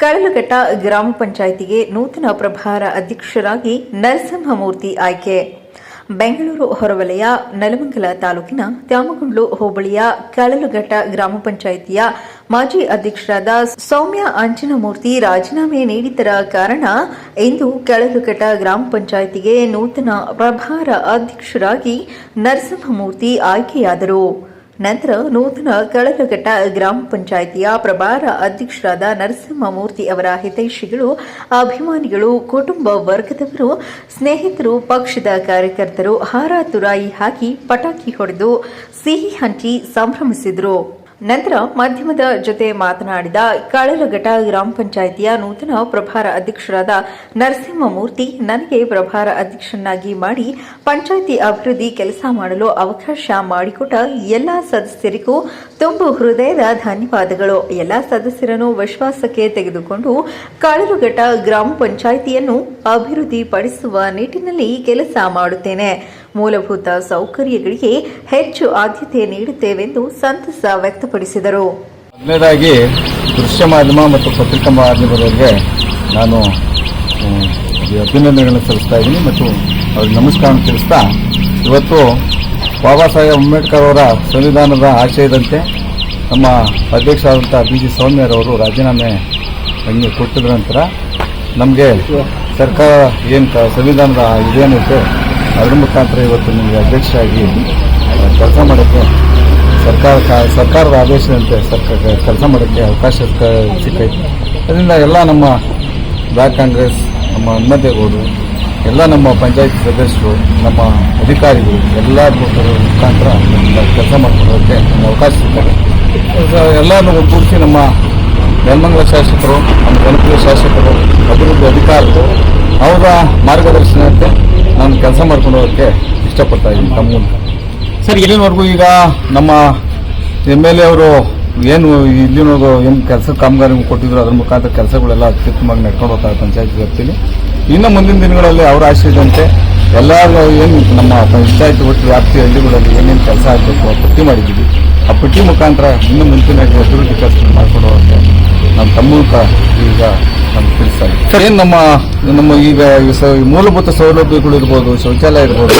ಕಳಲಘಟ್ಟ ಗ್ರಾಮ ಪಂಚಾಯಿತಿಗೆ ನೂತನ ಪ್ರಭಾರ ಅಧ್ಯಕ್ಷರಾಗಿ ನರಸಿಂಹಮೂರ್ತಿ ಆಯ್ಕೆ. ಬೆಂಗಳೂರು ಹೊರವಲಯ, ನೆಲಮಂಗಲ ತಾಲೂಕಿನ ತ್ಯಾಮಗುಂಡ್ಲು ಹೋಬಳಿಯ ಕಳಲಘಟ್ಟ ಗ್ರಾಮ ಪಂಚಾಯಿತಿಯ ಮಾಜಿ ಅಧ್ಯಕ್ಷರಾದ ಸೌಮ್ಯ ಅಂಜನಮೂರ್ತಿ ರಾಜೀನಾಮೆ ನೀಡಿದ್ದರ ಕಾರಣ ಇಂದು ಕಳಲಘಟ್ಟ ಗ್ರಾಮ ಪಂಚಾಯಿತಿಗೆ ನೂತನ ಪ್ರಭಾರ ಅಧ್ಯಕ್ಷರಾಗಿ ನರಸಿಂಹಮೂರ್ತಿ ಆಯ್ಕೆಯಾದರು. ನಂತರ ನೂತನ ಕಳಲಘಟ್ಟ ಗ್ರಾಮ ಪಂಚಾಯಿತಿಯ ಪ್ರಭಾರ ಅಧ್ಯಕ್ಷರಾದ ನರಸಿಂಹಮೂರ್ತಿ ಅವರ ಹಿತೈಷಿಗಳು, ಅಭಿಮಾನಿಗಳು, ಕುಟುಂಬ ವರ್ಗದವರು, ಸ್ನೇಹಿತರು, ಪಕ್ಷದ ಕಾರ್ಯಕರ್ತರು ಹಾರಾತುರಾಯಿ ಹಾಕಿ ಪಟಾಕಿ ಹೊಡೆದು ಸಿಹಿ ಹಂಚಿ ಸಂಭ್ರಮಿಸಿದರು. ನಂತರ ಮಾಧ್ಯಮದ ಜೊತೆ ಮಾತನಾಡಿದ ಕಾಳಲಘಟ್ಟ ಗ್ರಾಮ ಪಂಚಾಯಿತಿಯ ನೂತನ ಪ್ರಭಾರ ಅಧ್ಯಕ್ಷರಾದ ನರಸಿಂಹಮೂರ್ತಿ, ನನಗೆ ಪ್ರಭಾರ ಅಧ್ಯಕ್ಷನಾಗಿ ಮಾಡಿ ಪಂಚಾಯಿತಿ ಅಭಿವೃದ್ಧಿ ಕೆಲಸ ಮಾಡಲು ಅವಕಾಶ ಮಾಡಿಕೊಟ್ಟ ಎಲ್ಲ ಸದಸ್ಯರಿಗೂ ತುಂಬು ಹೃದಯದ ಧನ್ಯವಾದಗಳು. ಎಲ್ಲ ಸದಸ್ಯರನ್ನು ವಿಶ್ವಾಸಕ್ಕೆ ತೆಗೆದುಕೊಂಡು ಕಾಳಲಘಟ್ಟ ಗ್ರಾಮ ಪಂಚಾಯಿತಿಯನ್ನು ಅಭಿವೃದ್ಧಿಪಡಿಸುವ ನಿಟ್ಟಿನಲ್ಲಿ ಕೆಲಸ ಮಾಡುತ್ತೇನೆ. ಮೂಲಭೂತ ಸೌಕರ್ಯಗಳಿಗೆ ಹೆಚ್ಚು ಆದ್ಯತೆ ನೀಡುತ್ತೇವೆಂದು ಸಂತಸ ವ್ಯಕ್ತಪಡಿಸಿದರು. ಮೊದಲನೇದಾಗಿ ದೃಶ್ಯ ಮಾಧ್ಯಮ ಮತ್ತು ಪತ್ರಿಕಾ ಮಾಧ್ಯಮದವರಿಗೆ ನಾನು ಅಭಿನಂದನೆಗಳನ್ನು ಸಲ್ಲಿಸ್ತಾ ಇದ್ದೀನಿ ಮತ್ತು ಅವ್ರಿಗೆ ನಮಸ್ಕಾರ ತಿಳಿಸ್ತಾ, ಇವತ್ತು ಬಾಬಾ ಸಾಹೇಬ್ ಅಂಬೇಡ್ಕರ್ ಅವರ ಸಂವಿಧಾನದ ಆಶಯದಂತೆ ನಮ್ಮ ಅಧ್ಯಕ್ಷರಾದಂಥ ಬಿ ಜಿ ಸೌಮ್ಯರವರು ರಾಜೀನಾಮೆ ಹಂಗೆ ಕೊಟ್ಟಿದ ನಂತರ ನಮಗೆ ಸರ್ಕಾರ ಏನು ಸಂವಿಧಾನದ ಇದೇನೈತೆ ಅದ್ರ ಮುಖಾಂತರ ಇವತ್ತು ನಿಮಗೆ ಅಧ್ಯಕ್ಷರಾಗಿ ಕೆಲಸ ಮಾಡೋಕ್ಕೆ ಸರ್ಕಾರ ಸರ್ಕಾರದ ಆದೇಶದಂತೆ ಸರ್ಕಾರ ಕೆಲಸ ಮಾಡೋಕ್ಕೆ ಅವಕಾಶ ಸಿಕ್ಕೈತೆ. ಅದರಿಂದ ಎಲ್ಲ ನಮ್ಮ ಬ್ಲಾಕ್ ಕಾಂಗ್ರೆಸ್, ನಮ್ಮ ಹನುಮಂತೇಗೌಡರು, ಎಲ್ಲ ನಮ್ಮ ಪಂಚಾಯತ್ ಸದಸ್ಯರು, ನಮ್ಮ ಅಧಿಕಾರಿಗಳು, ಎಲ್ಲ ಮುಖಾಂತರ ಕೆಲಸ ಮಾಡ್ಕೊಳ್ಳೋಕ್ಕೆ ಅವಕಾಶ ಸಿಗ್ತದೆ ಎಲ್ಲರನ್ನು ಒಗ್ಗೂಡಿಸಿ ನಮ್ಮ ನೆಲಮಂಗಲ ಶಾಸಕರು, ನಮ್ಮ ಜನಪ್ರಿಯ ಶಾಸಕರು, ಅಭಿವೃದ್ಧಿ ಅಧಿಕಾರಿಗಳು, ಅವರ ಮಾರ್ಗದರ್ಶನದಂತೆ ನಾನು ಕೆಲಸ ಮಾಡ್ಕೊಂಡು ಹೋಗೋಕ್ಕೆ ಇಷ್ಟಪಡ್ತಾ ಇದ್ದೀನಿ ತಮ್ಮ ಸರ್ ಇಲ್ಲಿನವರೆಗೂ ಈಗ? ನಮ್ಮ ಎಂ ಎಲ್ ಎ ಅವರು ಏನು ಇಲ್ಲಿನವರೆಗೂ ಏನು ಕೆಲಸ ಕಾಮಗಾರಿ ಕೊಟ್ಟಿದ್ರು ಅದ್ರ ಮುಖಾಂತರ ಕೆಲಸಗಳೆಲ್ಲ ಅತ್ಯುತ್ತಮವಾಗಿ ನಡ್ಕೊಂಡು ಹೋಗ್ತಾ ಪಂಚಾಯತ್ ವ್ಯಾಪ್ತಿಯಲ್ಲಿ ಇನ್ನು ಮುಂದಿನ ದಿನಗಳಲ್ಲಿ ಅವರ ಆಶಯದಂತೆ ಎಲ್ಲರೂ ಏನು ನಮ್ಮ ಪಂಚಾಯತ್ ಒಟ್ಟು ವ್ಯಾಪ್ತಿ ಹಳ್ಳಿಗಳಲ್ಲಿ ಏನೇನು ಕೆಲಸ ಆಗಬೇಕು ಪಟ್ಟಿ ಮಾಡಿದ್ದೀವಿ. ಆ ಪಟ್ಟಿ ಮುಖಾಂತರ ಇನ್ನು ಮುಂಚಿನ ಅಭಿವೃದ್ಧಿ ಕೆಲಸ ಮಾಡಿಕೊಡುವಂತೆ ನಮ್ಮ ತಮ್ಮ ಈಗ ನಮ್ಗೆ ತಿಳಿಸ್ತಾ ಸರ್. ಏನು ನಮ್ಮ ನಮ್ಮ ಈಗ ಮೂಲಭೂತ ಸೌಲಭ್ಯಗಳು ಇರ್ಬೋದು ಶೌಚಾಲಯ ಇರ್ಬೋದು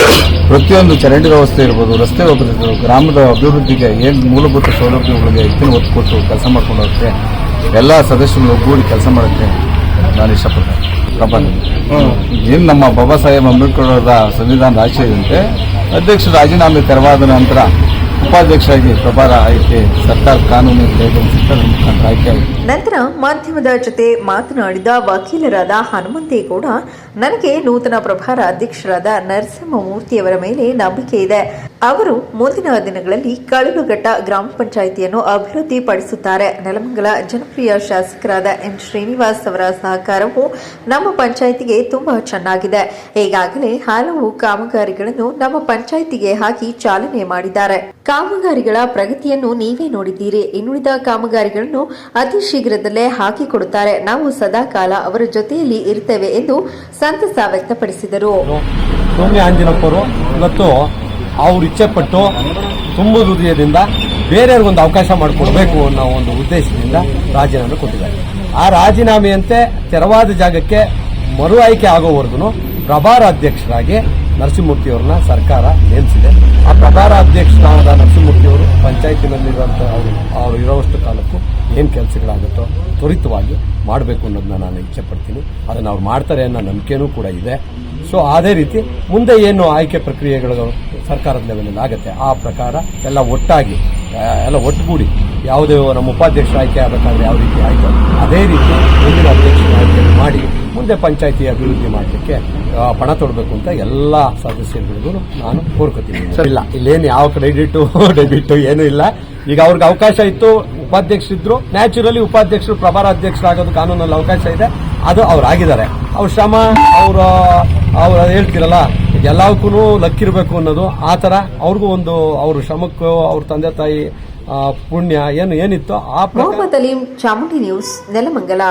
ಪ್ರತಿಯೊಂದು ಚರಂಡಿ ವ್ಯವಸ್ಥೆ ಇರ್ಬೋದು ರಸ್ತೆ ವ್ಯವಸ್ಥೆ ಗ್ರಾಮದ ಅಭಿವೃದ್ಧಿಗೆ ಏನು ಮೂಲಭೂತ ಸೌಲಭ್ಯಗಳಿಗೆ ಹೆಚ್ಚಿನ ಒತ್ತು ಕೊಟ್ಟು ಕೆಲಸ ಮಾಡ್ಕೊಂಡು ಹೋಗುತ್ತೆ ಎಲ್ಲ ಸದಸ್ಯರು ಒಗ್ಗೂಡಿ ಕೆಲಸ ಮಾಡೋಕ್ಕೆ ನಾನು ಇಷ್ಟಪಡ್ತೇನೆ. ಪ್ರಬಂಧ ಏನು ನಮ್ಮ ಬಾಬಾ ಸಾಹೇಬ್ ಅಂಬೇಡ್ಕರ್ ಅವರ ಸಂವಿಧಾನದ ಆಶಯದಂತೆ ಅಧ್ಯಕ್ಷ ರಾಜೀನಾಮೆ ತೆರವಾದ ನಂತರ ಉಪಾಧ್ಯಕ್ಷರಾಗಿ ಪ್ರಭಾರ ಆಯ್ಕೆ ಸರ್ಕಾರ ಕಾನೂನು ಆಯ್ಕೆ ನಂತರ ಮಾಧ್ಯಮದ ಜೊತೆ ಮಾತನಾಡಿದ ವಕೀಲರಾದ ಹನುಮಂತೇಗೌಡ ನನಗೆ ನೂತನ ಪ್ರಭಾರ ಅಧ್ಯಕ್ಷರಾದ ನರಸಿಂಹಮೂರ್ತಿಯವರ ಮೇಲೆ ನಂಬಿಕೆ ಇದೆ. ಅವರು ಮುಂದಿನ ದಿನಗಳಲ್ಲಿ ಕಳಲುಘಟ್ಟ ಗ್ರಾಮ ಪಂಚಾಯಿತಿಯನ್ನು ಅಭಿವೃದ್ಧಿಪಡಿಸುತ್ತಾರೆ. ನೆಲಮಂಗಲ ಜನಪ್ರಿಯ ಶಾಸಕರಾದ ಎನ್ ಶ್ರೀನಿವಾಸ್ ಅವರ ಸಹಕಾರವು ನಮ್ಮ ಪಂಚಾಯಿತಿಗೆ ತುಂಬಾ ಚೆನ್ನಾಗಿದೆ. ಈಗಾಗಲೇ ಹಲವು ಕಾಮಗಾರಿಗಳನ್ನು ನಮ್ಮ ಪಂಚಾಯಿತಿಗೆ ಹಾಕಿ ಚಾಲನೆ ಮಾಡಿದ್ದಾರೆ. ಕಾಮಗಾರಿಗಳ ಪ್ರಗತಿಯನ್ನು ನೀವೇ ನೋಡಿದ್ದೀರಿ. ಇನ್ನುಳಿದ ಕಾಮಗಾರಿಗಳನ್ನು ಅತಿ ಶೀಘ್ರದಲ್ಲೇ ಹಾಕಿಕೊಡುತ್ತಾರೆ ನಾವು ಸದಾಕಾಲ ಅವರ ಜೊತೆಯಲ್ಲಿ ಇರ್ತೇವೆ ಎಂದು ಸಂತಸ ವ್ಯಕ್ತಪಡಿಸಿದರು. ಸೌಮ್ಯ ಆಂಜನಪ್ಪರು, ಇವತ್ತು ಅವ್ರು ಇಚ್ಛೆಪಟ್ಟು ತುಂಬ ಹೃದಯದಿಂದ ಬೇರೆಯವ್ರಿಗೊಂದು ಅವಕಾಶ ಮಾಡಿಕೊಡ್ಬೇಕು ಅನ್ನೋ ಒಂದು ಉದ್ದೇಶದಿಂದ ರಾಜೀನಾಮೆ ಕೊಟ್ಟಿದ್ದಾರೆ. ಆ ರಾಜೀನಾಮೆಯಂತೆ ತೆರವಾದ ಜಾಗಕ್ಕೆ ಮರು ಆಯ್ಕೆ ಆಗೋವರೆಗೂ ಪ್ರಭಾರ ಅಧ್ಯಕ್ಷರಾಗಿ ನರಸಿಂಹಮೂರ್ತಿಯವ್ರನ್ನ ಸರ್ಕಾರ ನೇಮಿಸಿದೆ. ಆ ಪ್ರಭಾರ ಅಧ್ಯಕ್ಷರಾದ ನರಸಿಂಹಮೂರ್ತಿಯವರು ಪಂಚಾಯತಿನಲ್ಲಿರುವಂಥ ಅವರು ಅವರು ಇರೋವಷ್ಟು ಕಾಲಕ್ಕೂ ಏನು ಕೆಲಸಗಳಾಗುತ್ತೋ ತ್ವರಿತವಾಗಿ ಮಾಡಬೇಕು ಅನ್ನೋದನ್ನ ನಾನು ಇಚ್ಛೆ ಪಡ್ತೀನಿ. ಅದನ್ನು ಅವ್ರು ಮಾಡ್ತಾರೆ ಅನ್ನೋ ನಂಬಿಕೆನೂ ಕೂಡ ಇದೆ. ಸೊ ಅದೇ ರೀತಿ ಮುಂದೆ ಏನು ಆಯ್ಕೆ ಪ್ರಕ್ರಿಯೆಗಳು ಸರ್ಕಾರದ ಲೆವೆಲಲ್ಲಿ ಆಗುತ್ತೆ, ಆ ಪ್ರಕಾರ ಎಲ್ಲ ಒಟ್ಟಾಗಿ ಎಲ್ಲ ಒಟ್ಟುಗೂಡಿ ಯಾವುದೇ ನಮ್ಮ ಉಪಾಧ್ಯಕ್ಷ ಆಯ್ಕೆ ಆಗಬೇಕಾದ್ರೆ ಯಾವ ರೀತಿ ಆಯ್ಕೆ ಅದೇ ರೀತಿ ಮುಂದಿನ ಅಧ್ಯಕ್ಷರ ಆಯ್ಕೆ ಮಾಡಿ ಮುಂದೆ ಪಂಚಾಯಿತಿ ಅಭಿವೃದ್ಧಿ ಮಾಡಲಿಕ್ಕೆ ಪಣ ತೊಡಬೇಕು ಅಂತ ಎಲ್ಲ ಸದಸ್ಯರುಗಳಿಗೂ ನಾನು ಕೋರ್ಕೋತೀನಿ. ಇಲ್ಲ ಇಲ್ಲೇನು ಯಾವ ಕ್ರೆಡಿಟು ಡೆಬಿಟು ಏನೂ ಇಲ್ಲ. ಈಗ ಅವ್ರಿಗೆ ಅವಕಾಶ ಇತ್ತು ಉಪಾಧ್ಯಕ್ಷರಿದ್ರು. ನ್ಯಾಚುರಲಿ ಉಪಾಧ್ಯಕ್ಷರು ಪ್ರಭಾರ ಅಧ್ಯಕ್ಷರಾಗೋದು ಕಾನೂನಲ್ಲಿ ಅವಕಾಶ ಇದೆ. ಅದು ಅವ್ರು ಆಗಿದ್ದಾರೆ ಅವ್ರ ಶ್ರಮ ಅವರು ಅವ್ರು ಹೇಳ್ತಿರಲ್ಲ ಎಲ್ಲಕ್ಕೂ ಲಕ್ಕಿರಬೇಕು ಅನ್ನೋದು ಆ ಥರ ಅವ್ರಿಗೂ ಒಂದು ಅವ್ರ ಶ್ರಮಕ್ಕೂ ಅವ್ರ ತಂದೆ ತಾಯಿ ಪುಣ್ಯ ಏನು ಏನಿತ್ತು ಆ ಪ್ರಕಾರ ಮೊಹಮ್ಮದ್ ಅಲೀಂ ಚಾಮುಂಡಿ ನ್ಯೂಸ್ ನೆಲಮಂಗಲ.